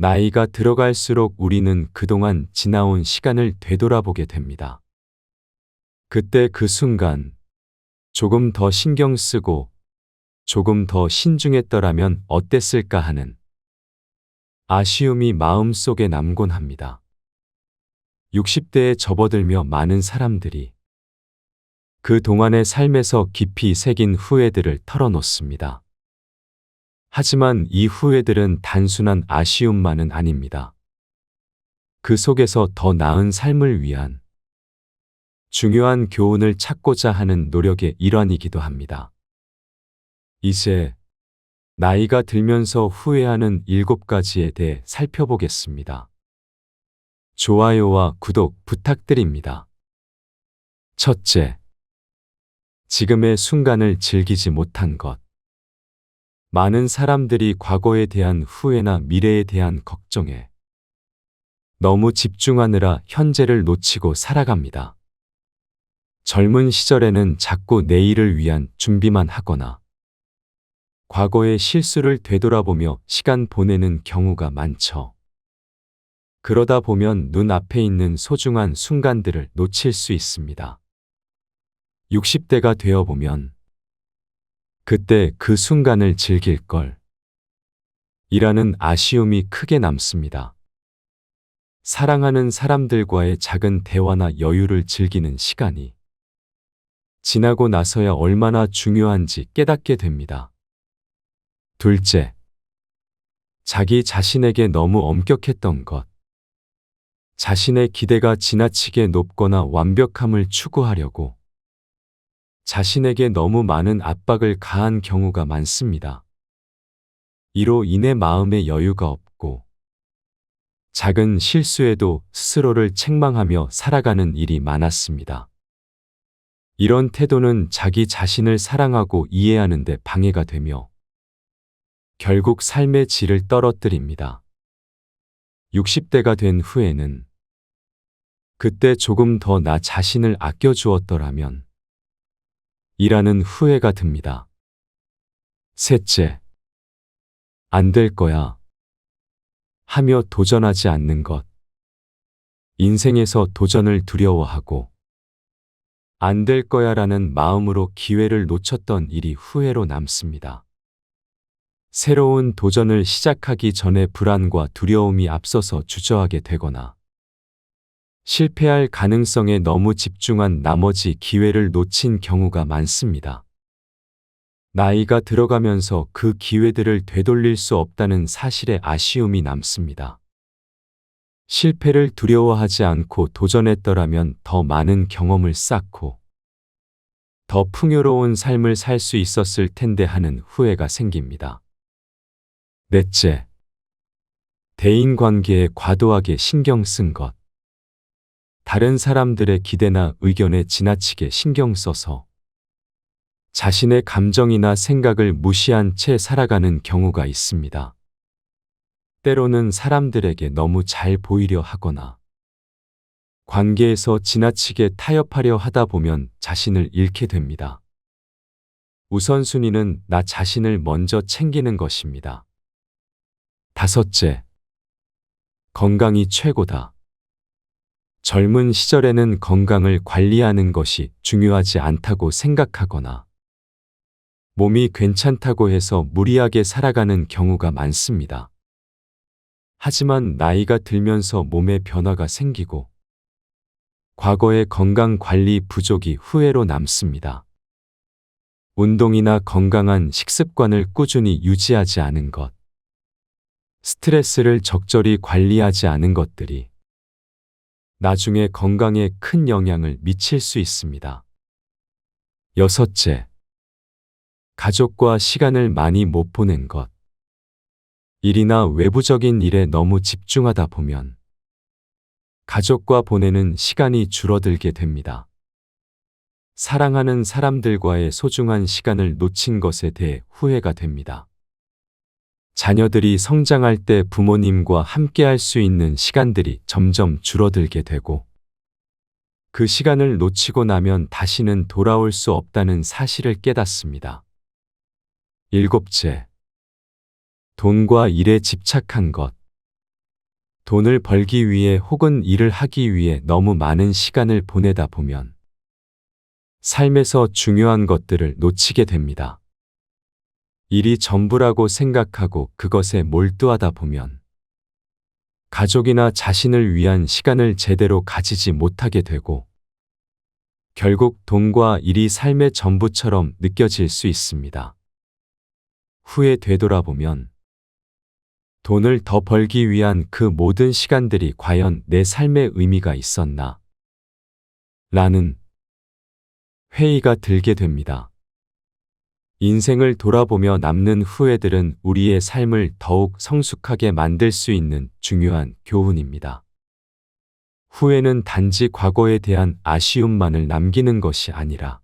나이가 들어갈수록 우리는 그동안 지나온 시간을 되돌아보게 됩니다. 그때 그 순간 조금 더 신경 쓰고 조금 더 신중했더라면 어땠을까 하는 아쉬움이 마음속에 남곤 합니다. 60대에 접어들며 많은 사람들이 그 동안의 삶에서 깊이 새긴 후회들을 털어놓습니다. 하지만 이 후회들은 단순한 아쉬움만은 아닙니다. 그 속에서 더 나은 삶을 위한 중요한 교훈을 찾고자 하는 노력의 일환이기도 합니다. 이제 나이가 들면서 후회하는 일곱 가지에 대해 살펴보겠습니다. 좋아요와 구독 부탁드립니다. 첫째, 지금의 순간을 즐기지 못한 것. 많은 사람들이 과거에 대한 후회나 미래에 대한 걱정에 너무 집중하느라 현재를 놓치고 살아갑니다. 젊은 시절에는 자꾸 내일을 위한 준비만 하거나 과거의 실수를 되돌아보며 시간 보내는 경우가 많죠. 그러다 보면 눈앞에 있는 소중한 순간들을 놓칠 수 있습니다. 60대가 되어 보면 그때 그 순간을 즐길 걸 이라는 아쉬움이 크게 남습니다. 사랑하는 사람들과의 작은 대화나 여유를 즐기는 시간이 지나고 나서야 얼마나 중요한지 깨닫게 됩니다. 둘째, 자기 자신에게 너무 엄격했던 것. 자신의 기대가 지나치게 높거나 완벽함을 추구하려고 자신에게 너무 많은 압박을 가한 경우가 많습니다. 이로 인해 마음의 여유가 없고 작은 실수에도 스스로를 책망하며 살아가는 일이 많았습니다. 이런 태도는 자기 자신을 사랑하고 이해하는 데 방해가 되며 결국 삶의 질을 떨어뜨립니다. 60대가 된 후에는 그때 조금 더 나 자신을 아껴주었더라면 이라는 후회가 듭니다. 셋째, 안 될 거야. 하며 도전하지 않는 것. 인생에서 도전을 두려워하고 안 될 거야 라는 마음으로 기회를 놓쳤던 일이 후회로 남습니다. 새로운 도전을 시작하기 전에 불안과 두려움이 앞서서 주저하게 되거나 실패할 가능성에 너무 집중한 나머지 기회를 놓친 경우가 많습니다. 나이가 들어가면서 그 기회들을 되돌릴 수 없다는 사실에 아쉬움이 남습니다. 실패를 두려워하지 않고 도전했더라면 더 많은 경험을 쌓고 더 풍요로운 삶을 살 수 있었을 텐데 하는 후회가 생깁니다. 넷째, 대인 관계에 과도하게 신경 쓴 것. 다른 사람들의 기대나 의견에 지나치게 신경 써서 자신의 감정이나 생각을 무시한 채 살아가는 경우가 있습니다. 때로는 사람들에게 너무 잘 보이려 하거나 관계에서 지나치게 타협하려 하다 보면 자신을 잃게 됩니다. 우선순위는 나 자신을 먼저 챙기는 것입니다. 다섯째, 건강이 최고다. 젊은 시절에는 건강을 관리하는 것이 중요하지 않다고 생각하거나 몸이 괜찮다고 해서 무리하게 살아가는 경우가 많습니다. 하지만 나이가 들면서 몸에 변화가 생기고 과거의 건강 관리 부족이 후회로 남습니다. 운동이나 건강한 식습관을 꾸준히 유지하지 않은 것, 스트레스를 적절히 관리하지 않은 것들이 나중에 건강에 큰 영향을 미칠 수 있습니다. 여섯째, 가족과 시간을 많이 못 보낸 것. 일이나 외부적인 일에 너무 집중하다 보면 가족과 보내는 시간이 줄어들게 됩니다. 사랑하는 사람들과의 소중한 시간을 놓친 것에 대해 후회가 됩니다. 자녀들이 성장할 때 부모님과 함께 할 수 있는 시간들이 점점 줄어들게 되고 그 시간을 놓치고 나면 다시는 돌아올 수 없다는 사실을 깨닫습니다. 일곱째. 돈과 일에 집착한 것. 돈을 벌기 위해 혹은 일을 하기 위해 너무 많은 시간을 보내다 보면 삶에서 중요한 것들을 놓치게 됩니다. 일이 전부라고 생각하고 그것에 몰두하다 보면 가족이나 자신을 위한 시간을 제대로 가지지 못하게 되고 결국 돈과 일이 삶의 전부처럼 느껴질 수 있습니다. 후에 되돌아보면 돈을 더 벌기 위한 그 모든 시간들이 과연 내 삶의 의미가 있었나? 라는 회의가 들게 됩니다. 인생을 돌아보며 남는 후회들은 우리의 삶을 더욱 성숙하게 만들 수 있는 중요한 교훈입니다. 후회는 단지 과거에 대한 아쉬움만을 남기는 것이 아니라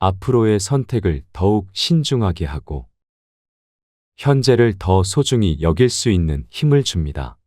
앞으로의 선택을 더욱 신중하게 하고 현재를 더 소중히 여길 수 있는 힘을 줍니다.